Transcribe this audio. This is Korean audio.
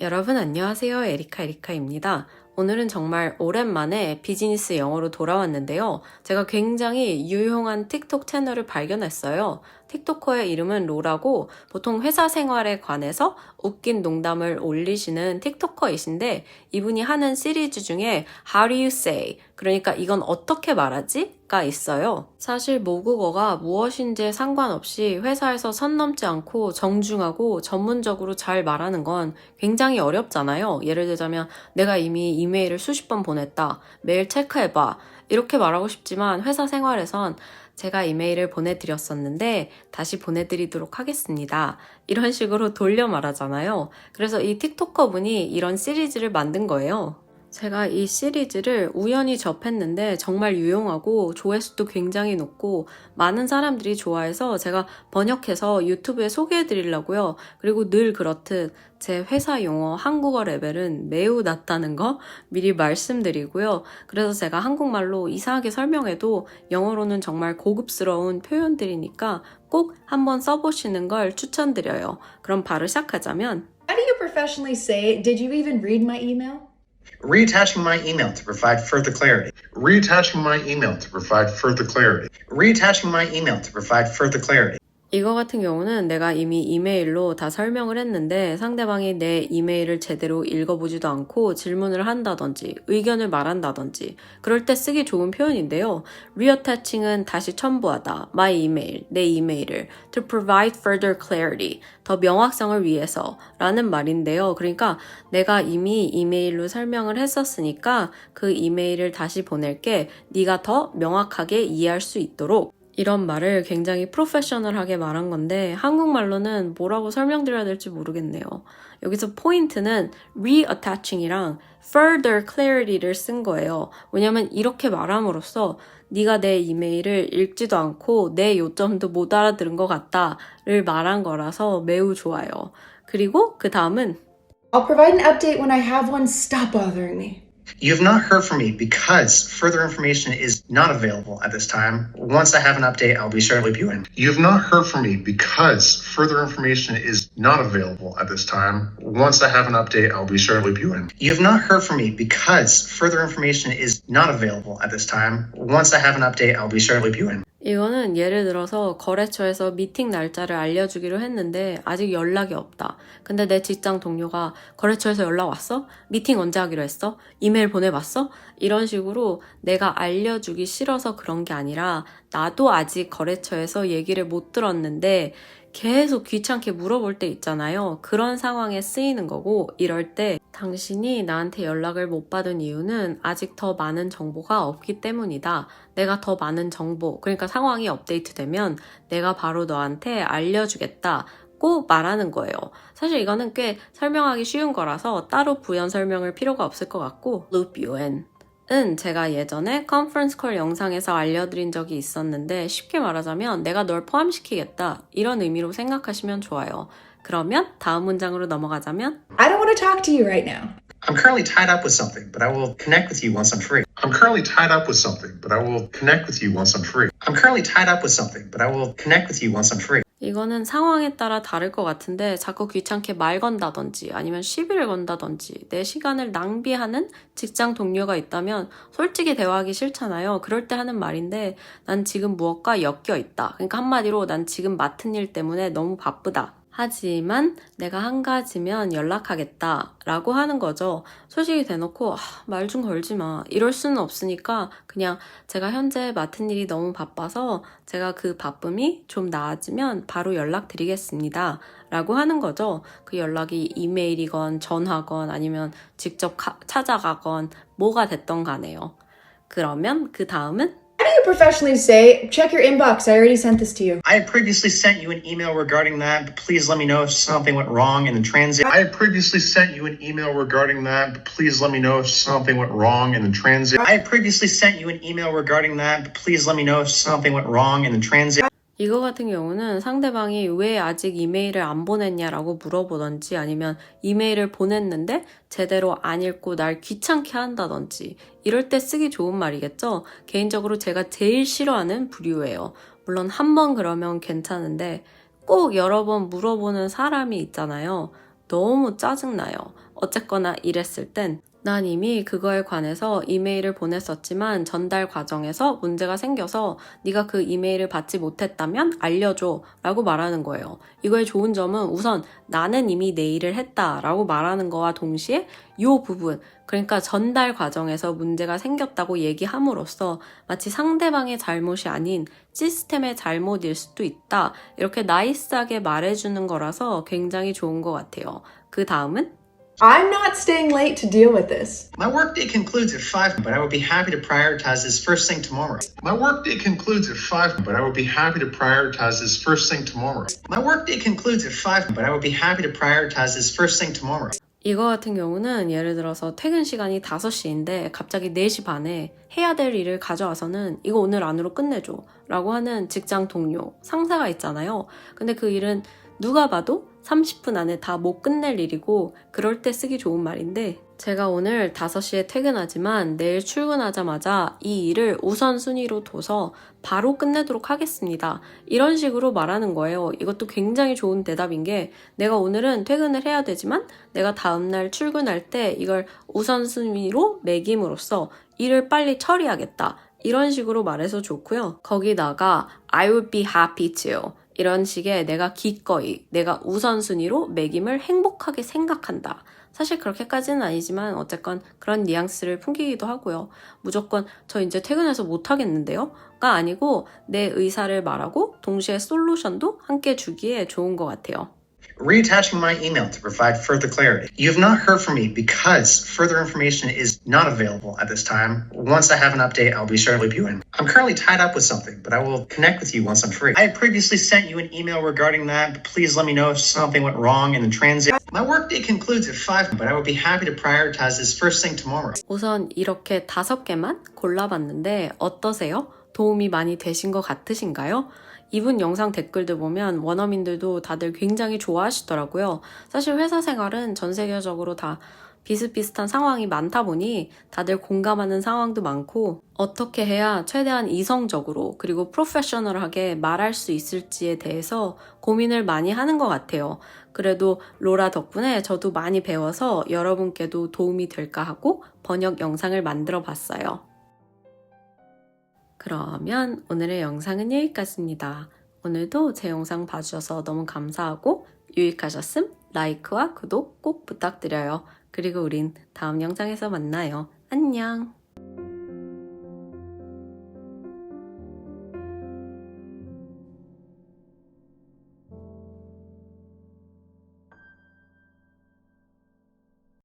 여러분 안녕하세요. 에리카 에리카입니다. 오늘은 정말 오랜만에 비즈니스 영어로 돌아왔는데요. 제가 굉장히 유용한 틱톡 채널을 발견했어요. 틱토커의 이름은 로라고 보통 회사 생활에 관해서 웃긴 농담을 올리시는 틱토커이신데 이분이 하는 시리즈 중에 How do you say? 그러니까 이건 어떻게 말하지? 가 있어요. 사실 모국어가 무엇인지에 상관없이 회사에서 선 넘지 않고 정중하고 전문적으로 잘 말하는 건 굉장히 어렵잖아요. 예를 들자면 내가 이미 이메일을 수십 번 보냈다. 매일 체크해봐. 이렇게 말하고 싶지만 회사 생활에선 제가 이메일을 보내드렸었는데 다시 보내드리도록 하겠습니다. 이런 식으로 돌려 말하잖아요. 그래서 이 틱토커 분이 이런 시리즈를 만든 거예요. 제가 이 시리즈를 우연히 접했는데 정말 유용하고 조회수도 굉장히 높고 많은 사람들이 좋아해서 제가 번역해서 유튜브에 소개해 드리려고요. 그리고 늘 그렇듯 제 회사 용어 한국어 레벨은 매우 낮다는 거 미리 말씀드리고요. 그래서 제가 한국말로 이상하게 설명해도 영어로는 정말 고급스러운 표현들이니까 꼭 한번 써보시는 걸 추천드려요. 그럼 바로 시작하자면 How do you professionally say, did you even read my email? Reattaching my email to provide further clarity. Reattaching my email to provide further clarity. Reattaching my email to provide further clarity. 이거 같은 경우는 내가 이미 이메일로 다 설명을 했는데 상대방이 내 이메일을 제대로 읽어보지도 않고 질문을 한다든지 의견을 말한다든지 그럴 때 쓰기 좋은 표현인데요. reattaching은 다시 첨부하다. my email, 내 이메일을 to provide further clarity, 더 명확성을 위해서 라는 말인데요. 그러니까 내가 이미 이메일로 설명을 했었으니까 그 이메일을 다시 보낼게 네가 더 명확하게 이해할 수 있도록 이런 말을 굉장히 프로페셔널하게 말한 건데 한국말로는 뭐라고 설명드려야 될지 모르겠네요. 여기서 포인트는 reattaching이랑 further clarity를 쓴 거예요. 왜냐면 이렇게 말함으로써 네가 내 이메일을 읽지도 않고 내 요점도 못 알아들은 것 같다를 말한 거라서 매우 좋아요. 그리고 그 다음은 I'll provide an update when I have one. Stop bothering me. You have not heard from me because further information is not available at this time. Once I have an update, I'll be sure to loop you in. You have not heard from me because further information is not available at this time. Once I have an update, I'll be sure to loop you in. You have not heard from me because further information is not available at this time. Once I have an update, I'll be sure to loop you in. 이거는 예를 들어서 거래처에서 미팅 날짜를 알려주기로 했는데 아직 연락이 없다. 근데 내 직장 동료가 거래처에서 연락 왔어? 미팅 언제 하기로 했어? 이메일 보내봤어? 이런 식으로 내가 알려주기 싫어서 그런 게 아니라 나도 아직 거래처에서 얘기를 못 들었는데 계속 귀찮게 물어볼 때 있잖아요. 그런 상황에 쓰이는 거고 이럴 때 당신이 나한테 연락을 못 받은 이유는 아직 더 많은 정보가 없기 때문이다. 내가 더 많은 정보, 그러니까 상황이 업데이트되면 내가 바로 너한테 알려주겠다. 고 말하는 거예요. 사실 이거는 꽤 설명하기 쉬운 거라서 따로 부연 설명을 필요가 없을 것 같고 loop you in. 은 제가 예전에 컨퍼런스 콜 영상에서 알려드린 적이 있었는데 쉽게 말하자면 내가 널 포함시키겠다 이런 의미로 생각하시면 좋아요. 그러면 다음 문장으로 넘어가자면 I don't want to talk to you right now. I'm currently tied up with something, but I will connect with you once I'm free. I'm currently tied up with something, but I will connect with you once I'm free. I'm currently tied up with something, but I will connect with you once I'm free. 이거는 상황에 따라 다를 것 같은데 자꾸 귀찮게 말 건다든지 아니면 시비를 건다든지 내 시간을 낭비하는 직장 동료가 있다면 솔직히 대화하기 싫잖아요. 그럴 때 하는 말인데 난 지금 무엇과 엮여 있다. 그러니까 한마디로 난 지금 맡은 일 때문에 너무 바쁘다. 하지만 내가 한 가지면 연락하겠다 라고 하는 거죠. 솔직히 대놓고 아, 말좀 걸지 마. 이럴 수는 없으니까 그냥 제가 현재 맡은 일이 너무 바빠서 제가 그 바쁨이 좀 나아지면 바로 연락드리겠습니다. 라고 하는 거죠. 그 연락이 이메일이건 전화건 아니면 직접 가- 찾아가건 뭐가 됐던 간에요. 그러면 그 다음은 How do you professionally say, check your inbox, I already sent this to you? I had previously sent you an email regarding that, but please let me know if something went wrong in the transit. I had previously sent you an email regarding that, but please let me know if something went wrong in the transit. I had previously sent you an email regarding that, but please let me know if something went wrong in the transit. 이거 같은 경우는 상대방이 왜 아직 이메일을 안 보냈냐라고 물어보던지 아니면 이메일을 보냈는데 제대로 안 읽고 날 귀찮게 한다던지 이럴 때 쓰기 좋은 말이겠죠? 개인적으로 제가 제일 싫어하는 부류예요. 물론 한 번 그러면 괜찮은데 꼭 여러 번 물어보는 사람이 있잖아요. 너무 짜증나요. 어쨌거나 이랬을 땐 난 이미 그거에 관해서 이메일을 보냈었지만 전달 과정에서 문제가 생겨서 네가 그 이메일을 받지 못했다면 알려줘 라고 말하는 거예요. 이거의 좋은 점은 우선 나는 이미 내 일을 했다 라고 말하는 거와 동시에 이 부분 그러니까 전달 과정에서 문제가 생겼다고 얘기함으로써 마치 상대방의 잘못이 아닌 시스템의 잘못일 수도 있다 이렇게 나이스하게 말해주는 거라서 굉장히 좋은 것 같아요. 그 다음은 I'm not staying late to deal with this. My workday concludes at 5, but I would be happy to prioritize this first thing tomorrow. My workday concludes at 5, but I would be happy to prioritize this first thing tomorrow. My workday concludes at 5, but I would be happy to prioritize this first thing tomorrow. 이거 같은 경우는 예를 들어서 퇴근 시간이 5시인데 갑자기 4시 반에 해야 될 일을 가져와서는 이거 오늘 안으로 끝내줘 라고 하는 직장 동료, 상사가 있잖아요. 근데 그 일은 누가 봐도 30분 안에 다 못 끝낼 일이고 그럴 때 쓰기 좋은 말인데 제가 오늘 5시에 퇴근하지만 내일 출근하자마자 이 일을 우선순위로 둬서 바로 끝내도록 하겠습니다. 이런 식으로 말하는 거예요. 이것도 굉장히 좋은 대답인 게 내가 오늘은 퇴근을 해야 되지만 내가 다음날 출근할 때 이걸 우선순위로 매김으로써 일을 빨리 처리하겠다. 이런 식으로 말해서 좋고요. 거기다가 I would be happy to 이런 식의 내가 기꺼이 내가 우선순위로 매김을 행복하게 생각한다. 사실 그렇게까지는 아니지만 어쨌건 그런 뉘앙스를 풍기기도 하고요. 무조건 저 이제 퇴근해서 못 하겠는데요? 가 아니고 내 의사를 말하고 동시에 솔루션도 함께 주기에 좋은 것 같아요. Reattaching my email to provide further clarity. You have not heard from me because further information is not available at this time. Once I have an update, I'll be sure to loop you in. I'm currently tied up with something, but I will connect with you once I'm free. I had previously sent you an email regarding that, but please let me know if something went wrong in the transit. My workday concludes at 5, but I would be happy to prioritize this first thing tomorrow. 우선 이렇게 다섯 개만 골라봤는데 어떠세요? 도움이 많이 되신 것 같으신가요? 이분 영상 댓글들 보면 원어민들도 다들 굉장히 좋아하시더라고요. 사실 회사 생활은 전 세계적으로 다 비슷비슷한 상황이 많다 보니 다들 공감하는 상황도 많고 어떻게 해야 최대한 이성적으로 그리고 프로페셔널하게 말할 수 있을지에 대해서 고민을 많이 하는 것 같아요. 그래도 로라 덕분에 저도 많이 배워서 여러분께도 도움이 될까 하고 번역 영상을 만들어 봤어요. 그러면 오늘의 영상은 여기까지입니다. 오늘도 제 영상 봐주셔서 너무 감사하고 유익하셨음 라이크와 구독 꼭 부탁드려요. 그리고 우린 다음 영상에서 만나요. 안녕!